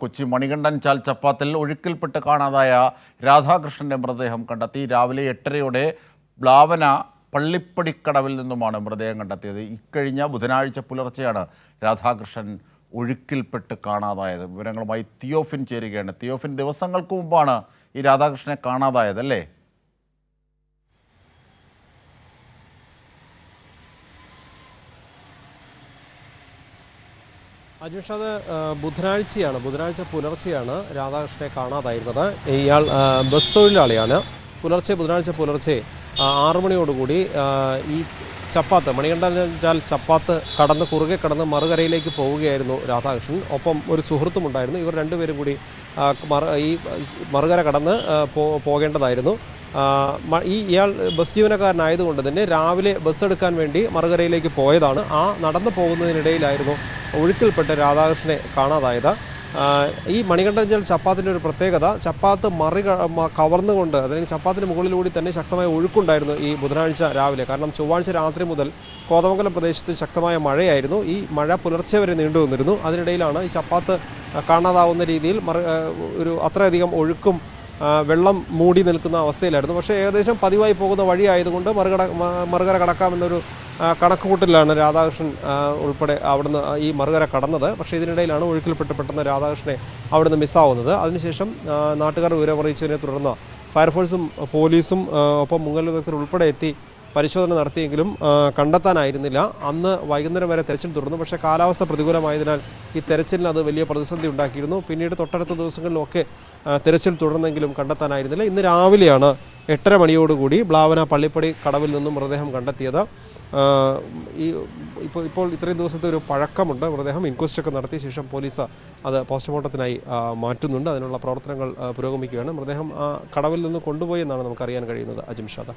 കൊച്ചി മണികണ്ഠൻ ചാൽ ചപ്പാത്തിൽ ഒഴുക്കിൽപ്പെട്ട് കാണാതായ രാധാകൃഷ്ണന്റെ മൃതദേഹം കണ്ടെത്തി. രാവിലെ എട്ടരയോടെ ബ്ലാവന പള്ളിപ്പടിക്കടവിൽ നിന്നുമാണ് മൃതദേഹം കണ്ടെത്തിയത്. ഇക്കഴിഞ്ഞ ബുധനാഴ്ച പുലർച്ചെയാണ് രാധാകൃഷ്ണൻ ഒഴുക്കിൽപ്പെട്ട് കാണാതായത്. വിവരങ്ങളുമായി തിയോഫിൻ ചേരുകയാണ്. തിയോഫിൻ ദിവസങ്ങൾക്ക് മുമ്പാണ് ഈ രാധാകൃഷ്ണനെ കാണാതായത് അല്ലേ? അജുഷ് ബുധനാഴ്ചയാണ് ബുധനാഴ്ച പുലർച്ചെയാണ് രാധാകൃഷ്ണനെ കാണാതായിരുന്നത്. ഇയാൾ ബസ് തൊഴിലാളിയാണ്. പുലർച്ചെ ബുധനാഴ്ച പുലർച്ചെ ആറു മണിയോടുകൂടി ഈ ചപ്പാത്ത് മണികണ്ഠാൽ ചപ്പാത്ത് കടന്ന് കുറുകെ കടന്ന് മറുകരയിലേക്ക് പോവുകയായിരുന്നു രാധാകൃഷ്ണൻ. ഒപ്പം ഒരു സുഹൃത്തും ഉണ്ടായിരുന്നു. ഇവർ രണ്ടുപേരും കൂടി ഈ മറുകര കടന്ന് പോകേണ്ടതായിരുന്നു. ഈ ഇയാൾ ബസ് ജീവനക്കാരനായതുകൊണ്ട് തന്നെ രാവിലെ ബസ് എടുക്കാൻ വേണ്ടി മറുകരയിലേക്ക് പോയതാണ്. ആ നടന്നു പോകുന്നതിനിടയിലായിരുന്നു ഒഴുക്കിൽപ്പെട്ട് രാധാകൃഷ്ണനെ കാണാതായത്. ഈ ഈ മണികണ്ഠഞ്ചൽ ചപ്പാത്തിന്റെ ഒരു പ്രത്യേകത ചപ്പാത്ത് മറി കവർന്നുകൊണ്ട് അതായത് ചപ്പാത്തിന് മുകളിലൂടി തന്നെ ശക്തമായ ഒഴുക്കുണ്ടായിരുന്നു ഈ ബുധനാഴ്ച രാവിലെ. കാരണം ചൊവ്വാഴ്ച രാത്രി മുതൽ കോതമംഗലം പ്രദേശത്ത് ശക്തമായ മഴയായിരുന്നു. ഈ മഴ പുലർച്ചെ വരെ നീണ്ടു വന്നിരുന്നു അതിനിടയിലാണ് ഈ ചപ്പാത്ത് കാണാതാവുന്ന രീതിയിൽ ഒരു അത്രയധികം ഒഴുക്കും വെള്ളം മൂടി നിൽക്കുന്ന അവസ്ഥയിലായിരുന്നു. പക്ഷേ ഏകദേശം പതിവായി പോകുന്ന വഴിയായതുകൊണ്ട് മറുകട മറുകര കടക്കാമെന്നൊരു കണക്കുകൂട്ടലിലാണ് രാധാകൃഷ്ണൻ ഉൾപ്പെടെ അവിടുന്ന് ഈ മറുകര കടന്നത്. പക്ഷേ ഇതിനിടയിലാണ് ഒഴുക്കിൽപ്പെട്ട് പെട്ടെന്ന് രാധാകൃഷ്ണനെ അവിടുന്ന് മിസ്സാവുന്നത്. അതിനുശേഷം നാട്ടുകാർ വിവരമറിയിച്ചതിനെ തുടർന്ന് ഫയർഫോഴ്സും പോലീസും ഒപ്പം മുങ്ങൽ വിദഗ്ധർ ഉൾപ്പെടെ എത്തി പരിശോധന നടത്തിയെങ്കിലും കണ്ടെത്താനായിരുന്നില്ല. അന്ന് വൈകുന്നേരം വരെ തെരച്ചിൽ തുടർന്നു. പക്ഷേ കാലാവസ്ഥ പ്രതികൂലമായതിനാൽ ഈ തെരച്ചിലിന് അത് വലിയ പ്രതിസന്ധി ഉണ്ടാക്കിയിരുന്നു. പിന്നീട് തൊട്ടടുത്ത ദിവസങ്ങളിലൊക്കെ തെരച്ചിൽ തുടർന്നെങ്കിലും കണ്ടെത്താനായിരുന്നില്ല. ഇന്ന് രാവിലെയാണ് എട്ടര മണിയോടുകൂടി ബ്ലാവന പള്ളിപ്പടി കടവിൽ നിന്നും മൃതദേഹം കണ്ടെത്തിയത്. ഈ ഇപ്പോൾ ഇപ്പോൾ ഇത്രയും ദിവസത്തെ ഒരു പഴക്കമുണ്ട്. മൃതദേഹം ഇൻക്വസ്റ്റൊക്കെ നടത്തിയ ശേഷം പോലീസ് അത് പോസ്റ്റ്മോർട്ടത്തിനായി മാറ്റുന്നുണ്ട്. അതിനുള്ള പ്രവർത്തനങ്ങൾ പുരോഗമിക്കുകയാണ്. മൃതദേഹം ആ കടവിൽ നിന്ന് കൊണ്ടുപോയി എന്നാണ് നമുക്കറിയാൻ കഴിയുന്നത് അജിംഷാദ